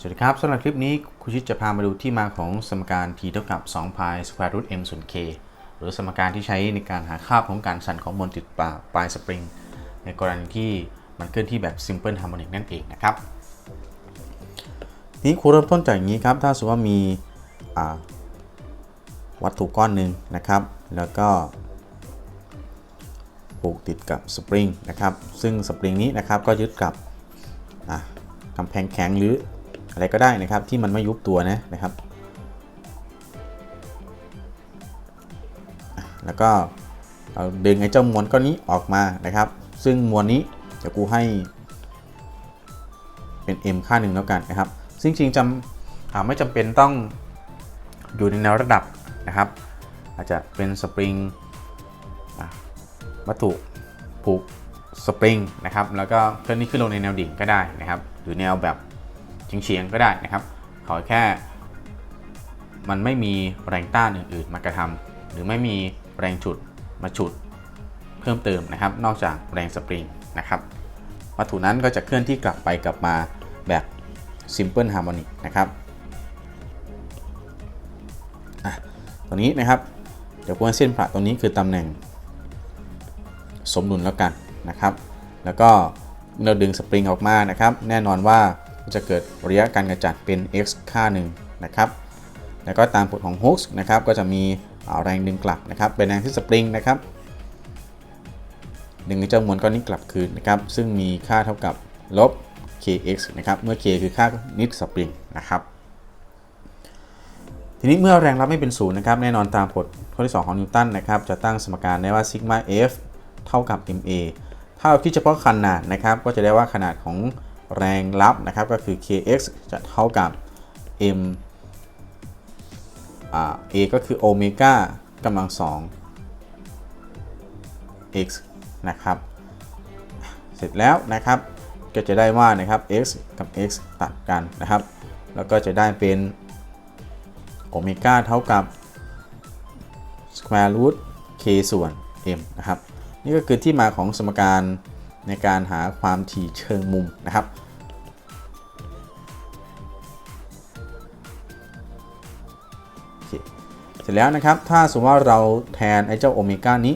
สวัสดีครับสำหรับคลิปนี้ครูชิดจะพามาดูที่มาของสมการ t เท่ากับ2 pi square root m ส่วน k หรือสมการที่ใช้ในการหาค่าของการสั่นของมวลติดปลาปลายสปริง ในกรณีที่มันเคลื่อนที่แบบ simple harmonic นั่นเองนะครับ นี้ครูเริ่มต้นจากอย่างนี้ครับ ถ้าสมมติว่ามีวัตถุก้อนหนึ่งนะครับ แล้วก็ผูกติดกับสปริงนะครับ ซึ่งสปริงนี้นะครับก็ยึดกับกำแพงแข็งหรือ อะไรก็ได้นะครับที่มันไม่ยุบตัวนะนะครับ แล้วก็เราดึงไอ้เจ้ามวลก้อนนี้ออกมานะครับ ซึ่งมวลนี้เดี๋ยวกูให้เป็น m ค่าหนึ่งแล้วกันนะครับ ซึ่งจริงจำไม่จำเป็นต้องอยู่ในแนวระดับนะครับ อาจจะเป็นสปริงวัตถุผูกสปริงนะครับ แล้วก็เคลื่อนที่ขึ้นลงในแนวดิ่งก็ได้นะครับ หรือแนวแบบ เฉียงๆก็ได้นะครับ ขอแค่ มันไม่มีแรงต้านอื่นๆมากระทำหรือไม่มีแรงฉุดมาฉุดเพิ่มเติมนะครับ นอกจากแรงสปริงนะครับวัตถุนั้นก็จะเคลื่อนที่กลับไปกลับมาแบบ simple harmonic นะครับตรงนี้นะครับเดี๋ยวพวกเส้นผ่าตรงนี้คือตำแหน่ง สมดุลแล้วกันนะครับ แล้วก็เราดึงสปริงออกมานะครับ แน่นอนว่า จะเกิดระยะการกระจัดเป็น x ค่าหนึ่งนะครับแล้วก็ตามกฎของฮุกส์นะครับก็จะมีแรงดึงกลับนะครับเป็นแรงที่สปริงนะครับดึงเจ้ามวลก้อนนี้กลับคืนนะครับซึ่งมีค่าเท่ากับลบ kx นะครับเมื่อ k คือค่านิดสปริงนะครับทีนี้เมื่อแรงรับไม่เป็นศูนย์นะครับแน่นอนตามกฎข้อที่ 2 ของนิวตันนะครับจะตั้งสมการได้ว่าซิกมา f เท่ากับ ma ถ้าเราคิดเฉพาะขนาดนะครับก็จะได้ว่าขนาดของ แรงรับนะครับก็คือ kx จะเท่ากับ m อ่า a ก็คือโอเมก้ากำลัง 2 x นะครับ เสร็จแล้วนะครับก็จะได้ว่านะครับ x กับ x ตัดกันนะครับ แล้วก็จะได้เป็นโอเมก้าเท่ากับ square root k ส่วน m นะครับ นี่ก็คือที่มาของสมการ ในการหาความถี่เชิงมุมนะครับ เสร็จแล้วนะครับ ถ้าสมมติว่าเราแทนไอ้เจ้าโอเมก้านี้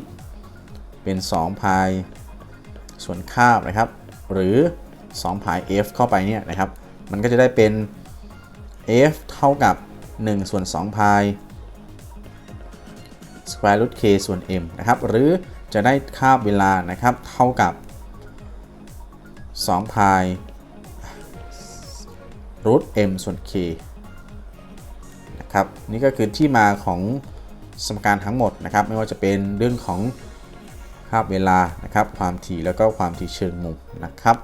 เป็น 2 พายส่วนคาบนะครับ หรือ 2 พาย f เข้าไปเนี่ยนะครับ มันก็จะได้เป็น f เท่ากับ 1 ส่วน 2 พาย square root k ส่วน m นะครับ หรือจะได้คาบเวลานะครับ เท่ากับ 2 พาย root m ส่วน k นะครับนี่ก็คือที่มาของสมการทั้งหมดนะครับ ไม่ว่าจะเป็นเรื่องของคาบเวลานะครับ ความถี่แล้วก็ความถี่เชิงมุมนะครับ